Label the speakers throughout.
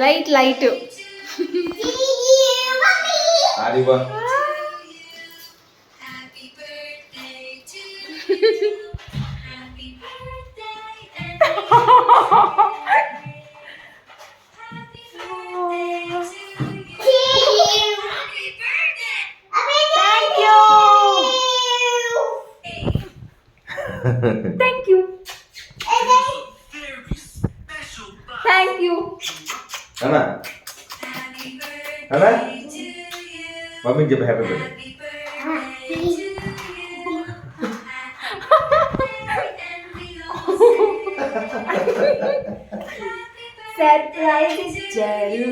Speaker 1: Light light
Speaker 2: ఆడిబా
Speaker 1: thank thank you thank you
Speaker 2: అన్నా అన్నా మమ్మీకి చెప్పి హ్యాపీ బర్త్డే
Speaker 1: సర్ప్రైజ్ ఇచ్చారు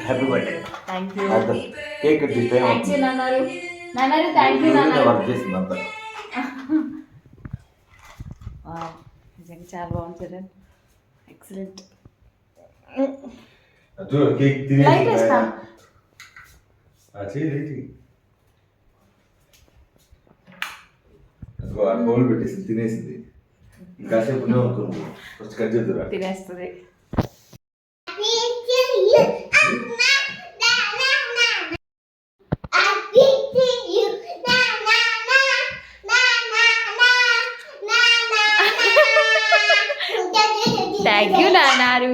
Speaker 2: హ్యాపీ బర్త్డే
Speaker 1: థ్యాంక్ యూ
Speaker 2: అర్థం కేక్ కట్ చేస్తే
Speaker 1: థ్యాంక్ యూ నాన్నారు థ్యాంక్ యూ నిజంగా చాలా బాగుంది చరణ్ ఎక్సలెంట్ లైట్ వేస్తా.
Speaker 2: పెట్టేసి తినేసింది. కట్ చేద్దురా.
Speaker 1: తినేస్తుంది థ్యాంక్ యూ నాన్నారు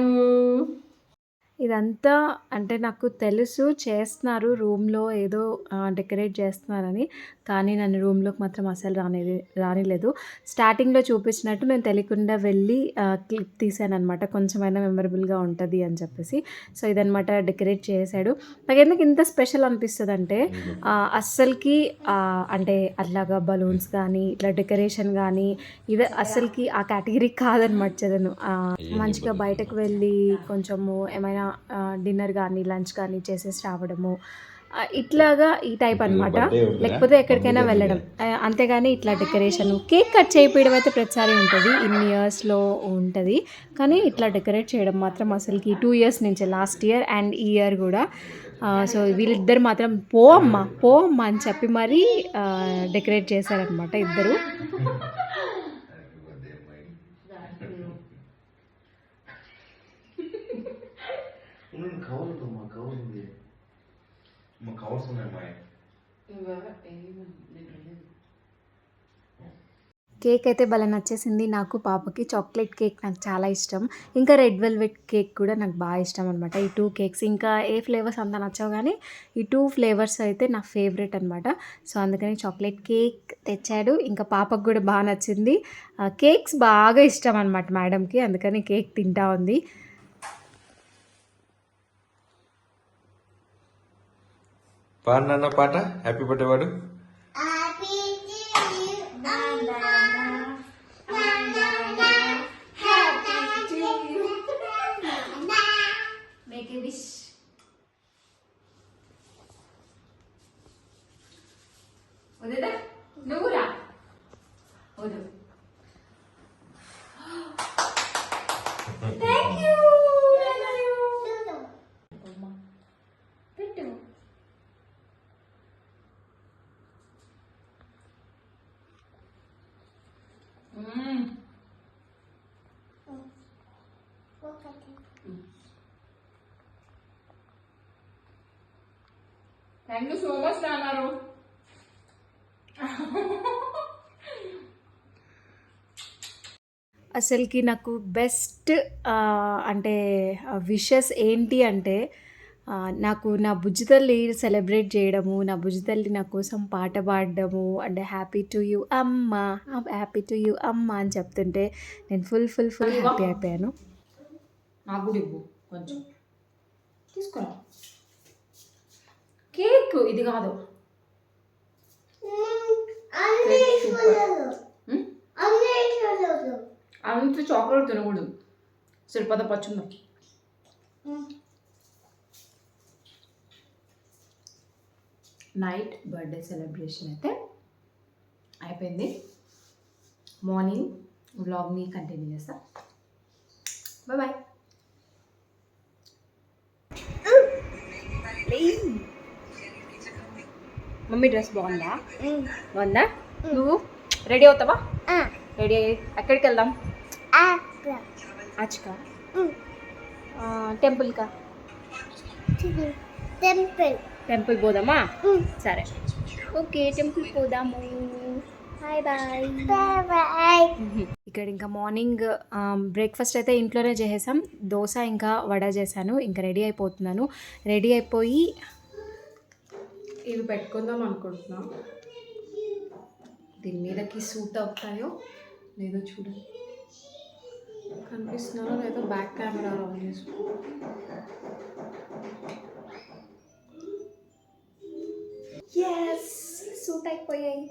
Speaker 1: అదంతా అంటే నాకు తెలుసు చేస్తున్నారు రూమ్లో ఏదో డెకరేట్ చేస్తున్నారని. కానీ నన్ను రూమ్లోకి మాత్రం అసలు రాని రానిలేదు. స్టార్టింగ్లో చూపించినట్టు నేను తెలియకుండా వెళ్ళి క్లిప్ తీసాను అనమాట కొంచెమైనా మెమరబుల్గా ఉంటుంది అని చెప్పేసి. సో ఇదనమాట డెకరేట్ చేశాడు. నాకు ఎందుకు ఇంత స్పెషల్ అనిపిస్తుంది అంటే అస్సలకి అంటే అట్లాగా బలూన్స్ కానీ ఇట్లా డెకరేషన్ కానీ ఇది అస్సలకి ఆ కేటగిరీ కాదనమాట చదను. ఆ, మంచిగా బయటకు వెళ్ళి కొంచెము ఏమైనా డిన్నర్ కానీ లంచ్ కానీ చేసేసి రావడము. ఇట్లాగా ఈ టైప్ అనమాట? లేకపోతే ఎక్కడికైనా వెళ్ళడం. అంతేగాని ఇట్లా డెకరేషన్. కేక్ కట్ చేయించడం అయితే ప్రతిసారి ఉంటుంది. ఇన్ని ఇయర్స్లో ఉంటుంది. కానీ ఇట్లా డెకరేట్ చేయడం మాత్రం అసలుకి టూ ఇయర్స్ నుంచి లాస్ట్ ఇయర్ అండ్ ఈ ఇయర్ కూడా. సో వీళ్ళిద్దరు మాత్రం పో అమ్మ పో అమ్మ అని చెప్పి మరీ డెకరేట్ చేశారనమాట ఇద్దరు.
Speaker 2: కవర్లు మా కవర్ ఉంది మా కవర్స్ ఉన్నాయి అమ్మాయి
Speaker 1: కేక్ అయితే భలే నచ్చేసింది. నాకు పాపకి చాక్లెట్ కేక్ నాకు చాలా ఇష్టం. ఇంకా రెడ్ వెల్వెట్ కేక్ కూడా నాకు బాగా ఇష్టం అనమాట ఈ టూ కేక్స్. ఇంకా ఏ ఫ్లేవర్స్ అంత నచ్చవు కానీ ఈ టూ ఫ్లేవర్స్ అయితే నా ఫేవరెట్ అనమాట సో అందుకని చాక్లెట్ కేక్ తెచ్చాడు. ఇంకా పాపకు కూడా బాగా నచ్చింది. కేక్స్ బాగా ఇష్టం అనమాట మేడంకి. అందుకని కేక్ తింటా ఉంది.
Speaker 2: పాడు అన్న పాట హ్యాపీ బర్త్డే వాడు
Speaker 1: మేక్ విష్ వదిదా నువ్వు రా వదు థ్యాంక్ యూ పెట్టు థ్యాంక్ యూ సో మచ్ నాన్నారు అసలుకి నాకు బెస్ట్ అంటే విషెస్ ఏంటి అంటే నాకు నా బుజ్జితల్లి సెలబ్రేట్ చేయడము నా బుజ్జితల్లి నా కోసం పాట పాడడము అంటే హ్యాపీ టు యూ అమ్మ హ్యాపీ టు యూ అమ్మ అని చెప్తుంటే నేను ఫుల్ ఫుల్ ఫుల్ హ్యాపీ అయిపోయాను.
Speaker 3: నాకు కూడా ఇవ్వు కొంచెం. తీసుకురా కేక్ ఇది కాదు? అంత చాక్లెట్ తినకూడదు. సరిపద పచ్చుందా నైట్ బర్త్డే సెలబ్రేషన్ అయితే అయిపోయింది. మార్నింగ్ వ్లాగ్ని కంటిన్యూ చేస్తా. బాయ్ బాయ్ మమ్మీ డ్రెస్ బాగుందా? బాగుందా? నువ్వు? రెడీ అవుతావా? రెడీ అయ్యి ఎక్కడికి వెళ్దాం? ఆచ్కా టెంపుల్కా
Speaker 4: టెంపుల్
Speaker 3: టెంపుల్ పోదామా? సరే. ఓకే టెంపుల్ పోదాము. బాయ్
Speaker 1: ఇక్కడ ఇంకా మార్నింగ్ బ్రేక్ఫాస్ట్ అయితే ఇంట్లోనే చేసేసాం. దోశ ఇంకా వడ చేశాను. ఇంకా రెడీ అయిపోతున్నాను. రెడీ అయిపోయి ఇవి పెట్టుకుందాం అనుకుంటున్నాం. దీని మీదకి సూట్ అవుతాయో లేదో చూడండి కనిపిస్తున్నారో లేదో బ్యాక్ కెమెరా ఆన్ చేసు ఎస్ సూట్ అయిపోయాయి.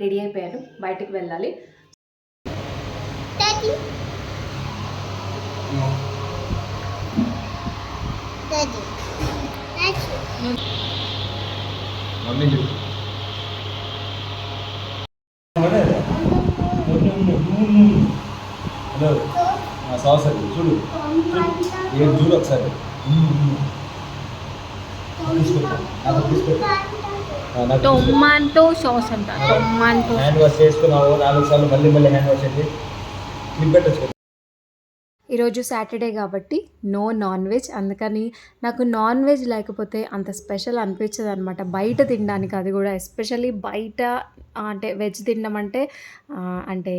Speaker 1: రెడీ అయిపోయాను. బయటికి వెళ్ళాలి.
Speaker 2: హలో. సాస్ అది. చూడు. ఏం చూడు ఒకసారి. తీసుకుంటా.
Speaker 1: టొమాటో సాస్ అంట టొమాటో
Speaker 2: హ్యాండ్ వాష్ చేసుకున్నావు నాలుగు సార్లు మళ్ళీ మళ్ళీ హ్యాండ్ వాష్ అయితే క్లిప్ పెట్టచ్చు
Speaker 1: ఈరోజు సాటర్డే కాబట్టి నో నాన్ వెజ్. అందుకని నాకు నాన్ వెజ్ లేకపోతే అంత స్పెషల్ అనిపించదు అనమాట బయట తినడానికి అది కూడా ఎస్పెషల్లీ బయట అంటే వెజ్ తినడం అంటే అంటే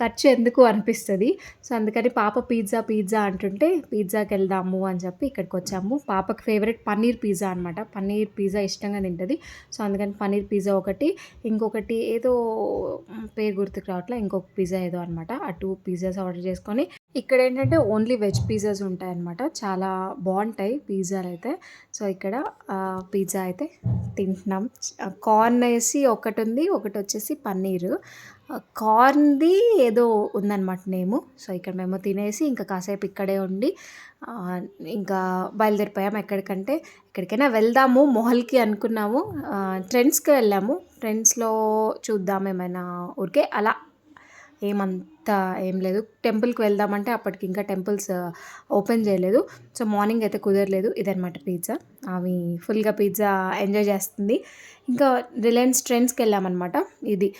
Speaker 1: ఖర్చు ఎందుకు అనిపిస్తుంది? సో అందుకని పాప పిజ్జా పిజ్జా అంటుంటే పిజ్జాకి వెళ్దాము అని చెప్పి ఇక్కడికి వచ్చాము. పాపకి ఫేవరెట్ పన్నీర్ పిజ్జా అనమాట పన్నీర్ పిజ్జా ఇష్టంగా తింటుంది. సో అందుకని పన్నీర్ పిజ్జా ఒకటి ఇంకొకటి ఏదో పేరు గుర్తుకు రావట్లే ఇంకొక పిజ్జా ఏదో అనమాట ఆ టూ పిజ్జాస్ ఆర్డర్ చేసుకొని ఇక్కడ ఏంటంటే ఓన్లీ వెజ్ పిజ్జాస్ ఉంటాయన్నమాట. చాలా బాగుంటాయి పిజ్జాలు అయితే సో ఇక్కడ పిజ్జా అయితే తింటున్నాం. కార్న్ వేసి ఒకటి ఉంది ఒకటి వచ్చేసి పన్నీరు కార్న్ది ఏదో ఉందన్నమాట నేము. సో ఇక్కడ మేము తినేసి ఇంకా కాసేపు ఇక్కడే ఉండి ఇంకా బయలుదేరిపోయాము ఎక్కడికంటే ఎక్కడికైనా వెళ్దాము మొహల్కి అనుకున్నాము. ట్రెండ్స్కి వెళ్ళాము. ట్రెండ్స్లో చూద్దాం ఏమైనా ఊరికే. అలా ఏమంత ఏం లేదు. టెంపుల్కి వెళ్దామంటే అప్పటికి ఇంకా టెంపుల్స్ ఓపెన్ చేయలేదు. సో మార్నింగ్ అయితే కుదరలేదు. ఇదనమాట పిజ్జా. అవి ఫుల్గా పిజ్జా ఎంజాయ్ చేస్తుంది. ఇంకా రిలయన్స్ ట్రెండ్స్కి వెళ్ళామన్నమాట. ఇది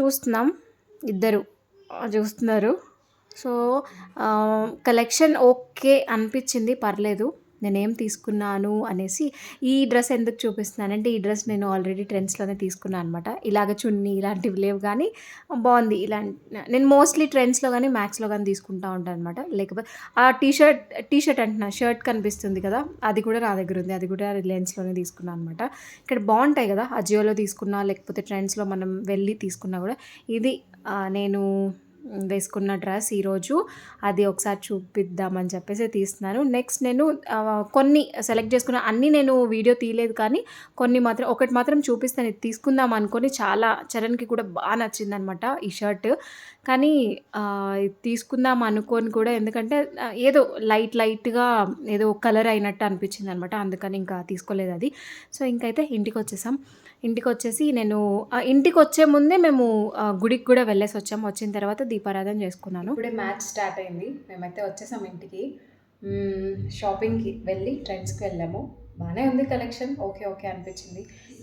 Speaker 1: చూస్తున్నాం. ఇద్దరు చూస్తున్నారు. సో కలెక్షన్ ఓకే అనిపించింది. పర్లేదు. నేనేం తీసుకున్నాను అనేసి ఈ డ్రెస్ ఎందుకు చూపిస్తున్నానంటే ఈ డ్రెస్ నేను ఆల్రెడీ ట్రెండ్స్లోనే తీసుకున్నాను అనమాట ఇలాగ చున్నీ ఇలాంటివి లేవు కానీ బాగుంది. ఇలా నేను మోస్ట్లీ ట్రెండ్స్లో కానీ మ్యాక్స్లో కానీ తీసుకుంటా ఉంటాను అనమాట లేకపోతే ఆ టీషర్ట్ టీషర్ట్ షర్ట్ అంటున్నా షర్ట్ కనిపిస్తుంది కదా అది కూడా నా దగ్గర ఉంది. అది కూడా రిలయన్స్లోనే తీసుకున్నాను అనమాట ఇక్కడ బాగుంటాయి కదా అజియోలో తీసుకున్నా లేకపోతే ట్రెండ్స్లో మనం వెళ్ళి తీసుకున్నా కూడా ఇది నేను వేసుకున్న డ్రెస్ ఈరోజు. అది ఒకసారి చూపిద్దామని చెప్పేసి తీస్తున్నాను. నెక్స్ట్ నేను కొన్ని సెలెక్ట్ చేసుకున్న అన్నీ నేను వీడియో తీయలేదు కానీ కొన్ని మాత్రం ఒకటి మాత్రం చూపిస్తాను. ఇది తీసుకుందాం అనుకొని చాలా చరణ్కి కూడా బాగా నచ్చిందనమాట ఈ షర్ట్. కానీ ఇది తీసుకుందాం అనుకోని కూడా ఎందుకంటే ఏదో లైట్ లైట్గా ఏదో కలర్ అయినట్టు అనిపించింది అనమాట అందుకని ఇంకా తీసుకోలేదు అది. సో ఇంకైతే ఇంటికి వచ్చేసాం ఇంటికి వచ్చేసి నేను ఆ, ఇంటికి వచ్చే ముందే మేము గుడికి కూడా వెళ్ళేసి వచ్చాము. వచ్చిన తర్వాత దీపారాధన చేసుకున్నాను. ఇప్పుడే మ్యాచ్ స్టార్ట్ అయింది. మేమైతే వచ్చేసాం ఇంటికి. షాపింగ్కి వెళ్ళి ట్రెండ్స్కి వెళ్ళాము. బాగానే ఉంది కలెక్షన్. ఓకే ఓకే అనిపించింది.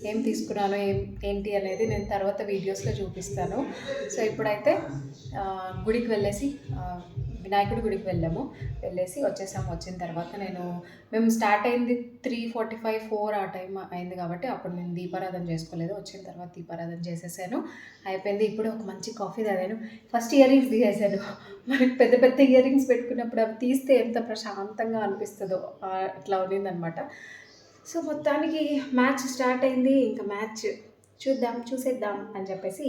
Speaker 1: ఏం తీసుకున్నాను ఏం ఏంటి అనేది నేను తర్వాత వీడియోస్లో చూపిస్తాను. సో ఇప్పుడైతే గుడికి వెళ్ళేసి వినాయకుడి గుడికి వెళ్ళాము. వెళ్ళేసి వచ్చేసాము. వచ్చిన తర్వాత నేను మేము స్టార్ట్ అయింది త్రీ ఫార్టీ ఫైవ్ ఫోర్ ఆ టైం అయింది కాబట్టి అప్పుడు నేను దీపారాధన చేసుకోలేదు. వచ్చిన తర్వాత దీపారాధన చేసేసాను. అయిపోయింది. ఇప్పుడు ఒక మంచి కాఫీ తాగాను. ఫస్ట్ ఇయర్ రింగ్స్ తీసేసాను. మనకి పెద్ద పెద్ద ఇయర్ రింగ్స్ పెట్టుకున్నప్పుడు అవి తీస్తే ఎంత ప్రశాంతంగా అనిపిస్తుందో అట్లా ఉన్నిందనమాట సో మొత్తానికి మ్యాచ్ స్టార్ట్ అయింది. ఇంకా మ్యాచ్ చూద్దాం చూసేద్దాం అని చెప్పేసి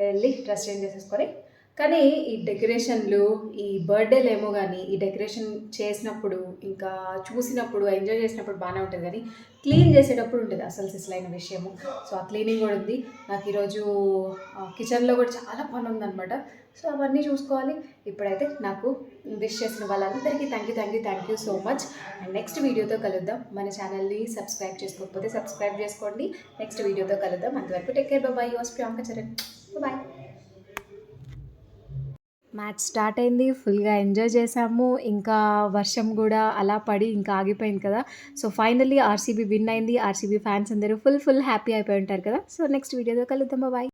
Speaker 1: వెళ్ళి డ్రెస్ చేంజ్ చేసేసుకొని కానీ ఈ డెకరేషన్లు ఈ బర్త్డేలు ఏమో కానీ ఈ డెకరేషన్ చేసినప్పుడు ఇంకా చూసినప్పుడు ఎంజాయ్ చేసినప్పుడు బాగానే ఉంటుంది కానీ క్లీన్ చేసేటప్పుడు ఉంటుంది అసలు సిసలైన విషయము. సో ఆ క్లీనింగ్ కూడా ఉంది. నాకు ఈరోజు కిచెన్లో కూడా చాలా పని ఉందన్నమాట సో అవన్నీ చూసుకోవాలి. ఇప్పుడైతే నాకు విష్ చేసిన వాళ్ళందరికీ thank you thank you thank you so much and next వీడియోతో కలుద్దాం. మన ఛానల్ని సబ్స్క్రైబ్ చేసుకోకపోతే సబ్స్క్రైబ్ చేసుకోండి. నెక్స్ట్ వీడియోతో కలుద్దాం. అంతవరకు take care bye bye yours Priyanka Charan. Bye match start అయింది. ఫుల్గా ఎంజాయ్ చేసాము ఇంకా వర్షం కూడా అలా పడి ఇంకా ఆగిపోయింది కదా. సో ఫైనల్లీ ఆర్సీబీ విన్ అయింది. ఆర్సీబీ ఫ్యాన్స్ అందరూ ఫుల్ ఫుల్ హ్యాపీ అయిపోయి ఉంటారు కదా. సో నెక్స్ట్ వీడియోతో కలుద్దాం. బాయ్